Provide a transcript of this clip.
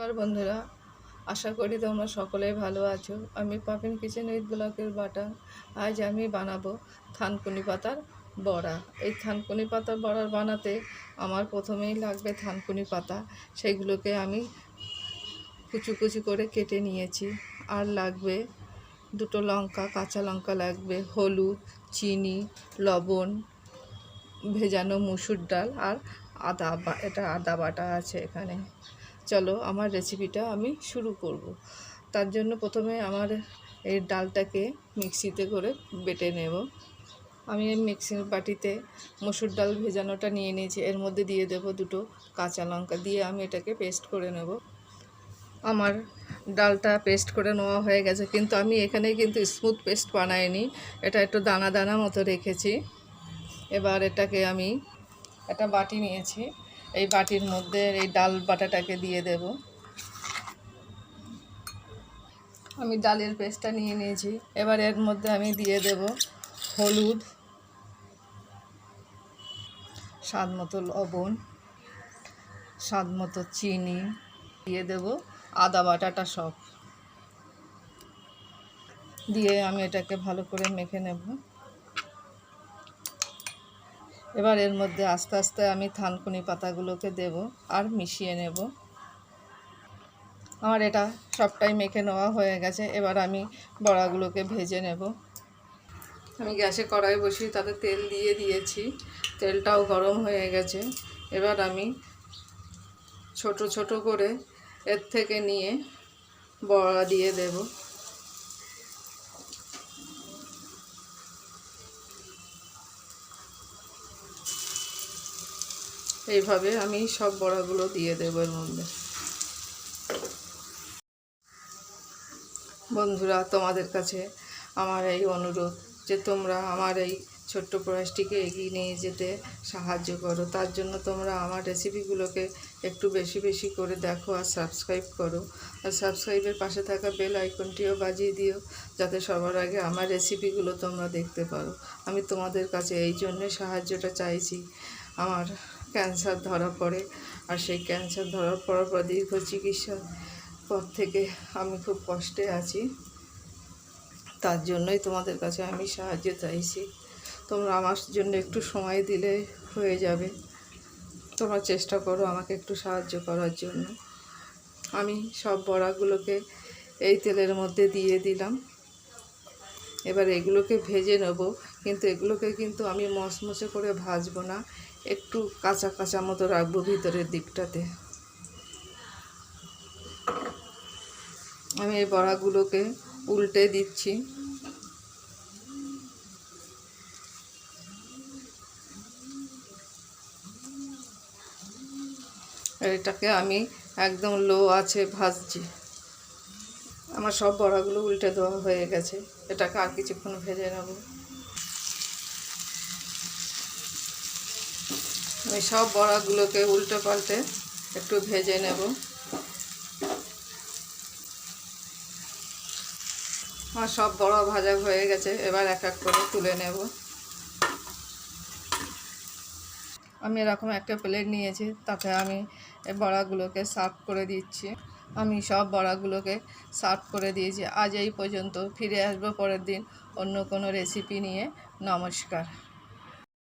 নমস্কার বন্ধুরা। আশা করি তোমরা সকলেই ভালো আছো। আমি পাপিন কিচেন উইথ ব্লকের বাটা। আজ আমি বানাবো থানকুনি পাতার বড়া। এই থানকুনি পাতার বড়া বানাতে আমার প্রথমেই লাগবে থানকুনি পাতা। সেগুলোকে আমি কুচু কুচু করে কেটে নিয়েছি। আর লাগবে দুটো লঙ্কা, কাঁচা লঙ্কা লাগবে, হলুদ, চিনি, লবণ, ভেজানো মুসুর ডাল আর আদা এটা আদা বাটা আছে এখানে। চলো আমার রেসিপিটা আমি শুরু করব। তার জন্য প্রথমে আমার এই ডালটাকে মিক্সিতে করে বেটে নেব। আমি এই মিক্সির বাটিতে মসুর ডাল ভেজানোটা নিয়ে নিয়েছি। এর মধ্যে দিয়ে দেব দুটো কাঁচা লঙ্কা দিয়ে আমি এটাকে পেস্ট করে নেব। আমার ডালটা পেস্ট করে নেওয়া হয়ে গেছে। কিন্তু আমি এখানে কিন্তু স্মুথ পেস্ট বানাইনি। এটা একটু দানা দানা মতো রেখেছি। এবার এটাকে আমি একটা বাটি নিয়েছি। এই বাটির মধ্যে এই ডাল বাটাটাকে দিয়ে দেব। আমি ডালের পেস্টটা নিয়ে নিয়েছি। এবার এর মধ্যে আমি দিয়ে দেব হলুদ স্বাদ মতো লবণ স্বাদ মতো চিনি, দিয়ে দেব আদা বাটাটা সব। দিয়ে আমি এটাকে ভালো করে মেখে নেব। এবার এর মধ্যে আস্তে আস্তে আমি থানকুনি পাতাগুলোকে দেব আর মিশিয়ে নেব। আমার এটা সবটাই মেখে নেওয়া হয়ে গেছে, এবার আমি বড়াগুলোকে ভেজে নেব। আমি গ্যাসে কড়াই বসিয়ে তাতে তেল দিয়ে দিয়েছি, তেলটাও গরম হয়ে গেছে। এবার আমি ছোট ছোট করে এর থেকে নিয়ে বড়া দিয়ে দেবো। এইভাবে আমি সব বড়াগুলো দিয়ে দেবো এর মধ্যে। বন্ধুরা, তোমাদের কাছে আমার এই অনুরোধ যে তোমরা আমার এই ছোট্ট প্রয়াসটিকে এগিয়ে নিয়ে যেতে সাহায্য করো। তার জন্য তোমরা আমার রেসিপিগুলোকে একটু বেশি বেশি করে দেখো আর সাবস্ক্রাইব করো। আর সাবস্ক্রাইবের পাশে থাকা বেল আইকনটিও বাজিয়ে দিও, যাতে সবার আগে আমার রেসিপিগুলো তোমরা দেখতে পারো। আমি তোমাদের কাছে এই জন্যে সাহায্যটা চাইছি। আমার ক্যান্সার ধরা পড়ে। আর সেই ক্যান্সার ধরা পড়ার পর দীর্ঘ চিকিৎসার পর থেকে আমি খুব কষ্টে আছি। তার জন্যই তোমাদের কাছে আমি সাহায্য চাইছি। তোমরা আমার জন্য একটু সময় দিলে হয়ে যাবে। তোমরা চেষ্টা করো আমাকে একটু সাহায্য করার জন্য। আমি সব বড়াগুলোকে এই তেলের মধ্যে দিয়ে দিলাম। এবার এগুলোকে ভেজে নেব। কিন্তু এগুলোকে কিন্তু আমি মচমচে করে ভাজবো না। একটু কাঁচা কাঁচা মতো রাখব ভিতরের দিকটাতে। আমি এই বড়াগুলোকে উল্টে দিচ্ছি। এটাকে আমি একদম লো আছে ভাজছি। আমার সব বড়াগুলো উল্টে দেওয়া হয়ে গেছে। এটাকে আর কিছুক্ষণ ভেজে নেব। আমি সব বড়াগুলোকে উল্টে পাল্টে একটু ভেজে নেব। আমার সব বড় ভাজা হয়ে গেছে, এবার এক এক করে তুলে নেব। আমি এরকম একটা প্লেট নিয়েছি, তাতে আমি এই বড়াগুলোকে সার্ভ করে দিচ্ছি। আমি সব বড়াগুলোকে সার্ভ করে দিয়েছি। আজ এই পর্যন্ত ফিরে আসব পরের দিন অন্য কোনো রেসিপি নিয়ে। নমস্কার।